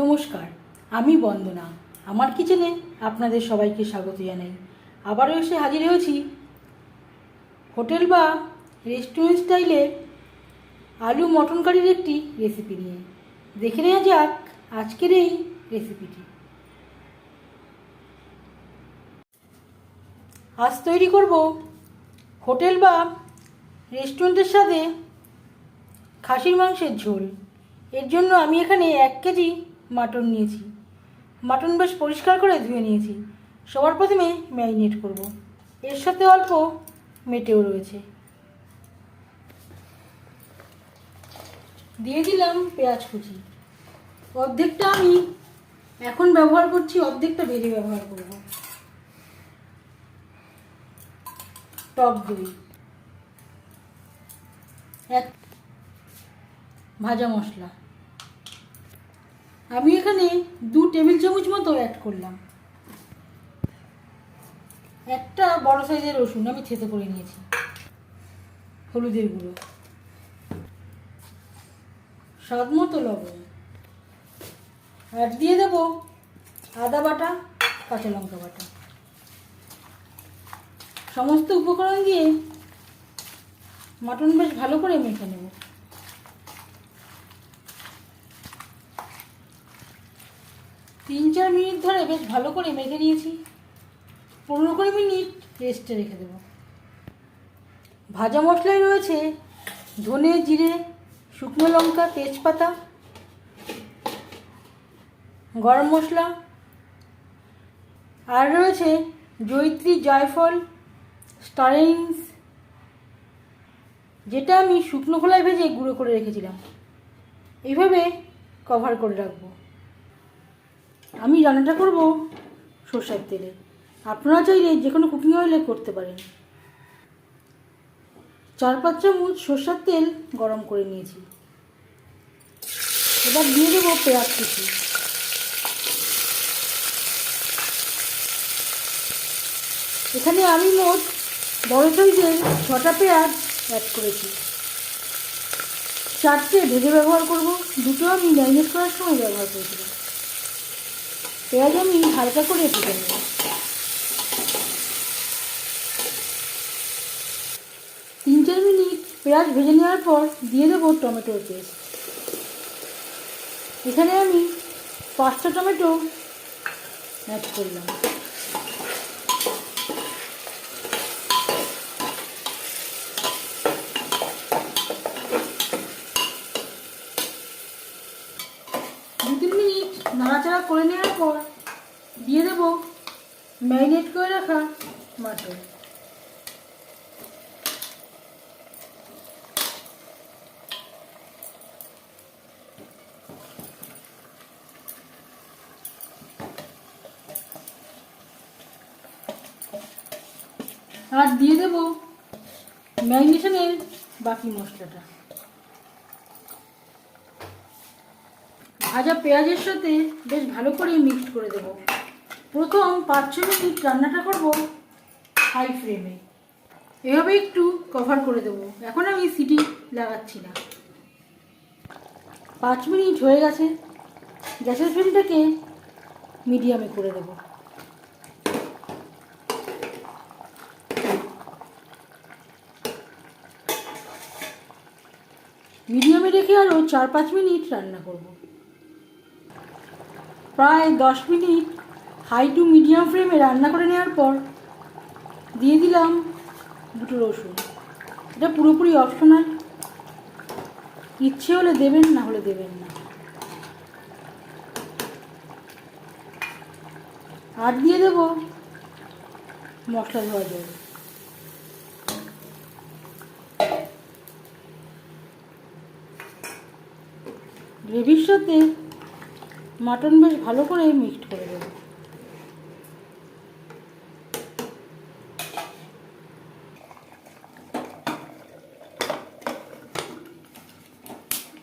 নমস্কার, আমি বন্দনা। আমার কিচেনে আপনাদের সবাইকে স্বাগত জানাই। আবারও এসে হাজির হয়েছি। হোটেল বা রেস্টুরেন্ট স্টাইলে আলু মটন কারির একটি রেসিপি নিয়ে। দেখে নেওয়া যাক আজকের এই রেসিপিটি। আজ তৈরি করব হোটেল বা রেস্টুরেন্টের সাথে খাসির মাংসের ঝোল। এর জন্য আমি এখানে এক কেজি মাটন নিয়েছি। মাটন বেশ পরিষ্কার করে ধুয়ে নিয়েছি। সবার প্রথমে ম্যারিনেট করব। এর সাথে অল্প মেটেও রয়েছে। দিয়ে দিলাম পেঁয়াজ কুচি। অর্ধেকটা আমি এখন ব্যবহার করছি, অর্ধেকটা ভেজে ব্যবহার করব। টক দই। এক ভাজা মশলা। আমি এখানে দু টেবিল চামচ মতো অ্যাড করলাম। একটা বড় সাইজের রসুন আমি থেতে করে নিয়েছি, হলুদের গুঁড়ো, স্বাদ মতো লবণ, আর দিয়ে দেবো আদা বাটা, কাঁচা লঙ্কা বাটা। সমস্ত উপকরণ দিয়ে মাটন বেশ ভালো করে মেখে নেব। তিন চার মিনিট ধরে বেশ ভালো করে মেখে নিয়েছি। পনেরো কুড়ি মিনিট রেস্টে রেখে দেবো। ভাজা মশলায় রয়েছে ধনে, জিরে, শুকনো লঙ্কা, তেজপাতা, গরম মশলা, আর রয়েছে জৈত্রী জয়ফল স্টারিংস যেটা আমি শুকনো খোলায় ভেজে গুঁড়ো করে রেখেছিলাম। এইভাবে কভার করে রাখব। আমি রান্নাটা করব সর্ষের তেলে। আপনারা চাইলে যে কোনো কুকিং অয়েলে করতে পারেন। চার পাঁচ চামচ সর্ষের তেল গরম করে নিয়েছি। এবার দিয়ে দেবো পেঁয়াজ কুচি। এখানে আমি মোট বড় সাইজের ছটা পেঁয়াজ অ্যাড করেছি। চারটে ভেজে ব্যবহার করব, দুটো আমি ম্যারিনেট করার সময় ব্যবহার করেছিলাম। পেঁয়াজ আমি হালকা করে ভেজে নেব। তিন চার মিনিট পেঁয়াজ ভেজে নেওয়ার পর দিয়ে দেবো টমেটোর পেস্ট। এখানে আমি পাঁচটা টমেটো অ্যাড করলাম দু তিন মিনিট নাড়াচাড়া করে নেওয়ার পর দিয়ে দেব ম্যারিনেট করে রাখা মাটন আর দিয়ে দেব ম্যারিনেশনের বাকি মশলাটা। ভাজা পেঁয়াজের সাথে বেশ ভালো করে মিক্সড করে দেব। প্রথম পাঁচ ছ মিনিট রান্নাটা করব হাই ফ্লেমে এভাবে একটু কভার করে দেব। এখন আমি সিটি লাগাচ্ছি না। পাঁচ মিনিট হয়ে গেছে। গ্যাসের ফ্লেমটাকে মিডিয়ামে করে দেব। মিডিয়ামে রেখে আরও চার পাঁচ মিনিট রান্না করব। প্রায় দশ মিনিট হাই টু মিডিয়াম ফ্লেমে রান্না করে নেওয়ার পর দিয়ে দিলাম দুটো রসুন। এটা পুরোপুরি অপশনাল ইচ্ছে হলে দেবেন, না হলে দেবেন না। আর দিয়ে দেব মশলা ধোয়া জল। গ্রেভির সাথে মাটন বেশ ভালো করে মিক্সড করে দেবো।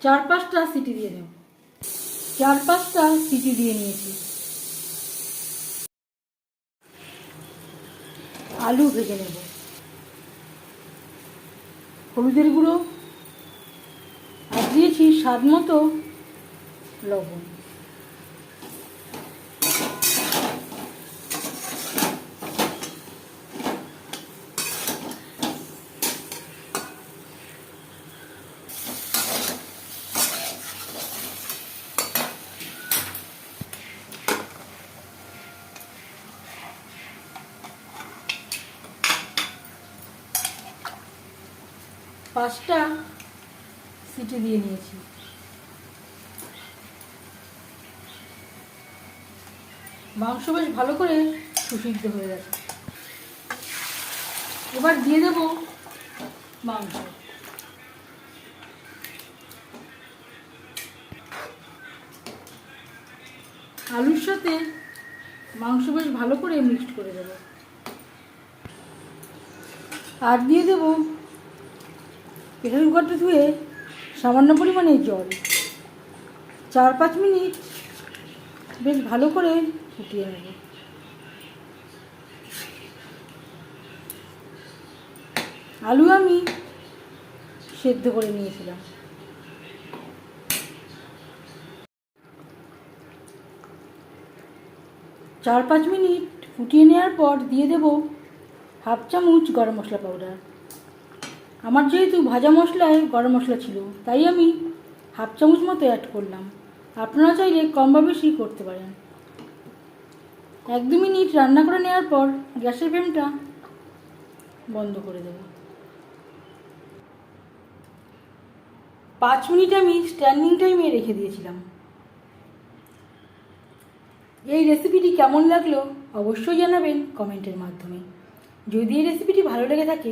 চার পাঁচটা সিটি দিয়ে দেব। চার পাঁচটা সিটি দিয়ে নিয়েছি। আলু ভেজে নেব। হলুদের গুঁড়ো আর দিয়েছি স্বাদ মতো লবণ। পাঁচটা সিটি দিয়ে নিয়েছি। মাংস বেশ ভালো করে সুসিদ্ধ হয়ে গেছে। এবার দিয়ে দেব মাংস। আলুর সাথে মাংস বেশ ভালো করে মিক্সড করে দেবো। আর দিয়ে দেবো প্রেশার কুকারটা ধুয়ে সামান্য পরিমাণে জল। চার পাঁচ মিনিট বেশ ভালো করে ফুটিয়ে নেব। আলু আমি সেদ্ধ করে নিয়েছিলাম। চার পাঁচ মিনিট ফুটিয়ে নেওয়ার পর দিয়ে দেব হাফ চামচ গরম মশলা পাউডার। আমার যেহেতু ভাজা মশলায় গরম মশলা ছিল, তাই আমি হাফ চামচ মতো অ্যাড করলাম। আপনারা চাইলে কম বা বেশি করতে পারেন। এক দু মিনিট রান্না করে নেওয়ার পর গ্যাসের ফ্লেমটা বন্ধ করে দেব। পাঁচ মিনিট আমি স্ট্যান্ডিং টাইমে রেখে দিয়েছিলাম। এই রেসিপিটি কেমন লাগল অবশ্যই জানাবেন কমেন্টের মাধ্যমে। যদি এই রেসিপিটি ভালো লেগে থাকে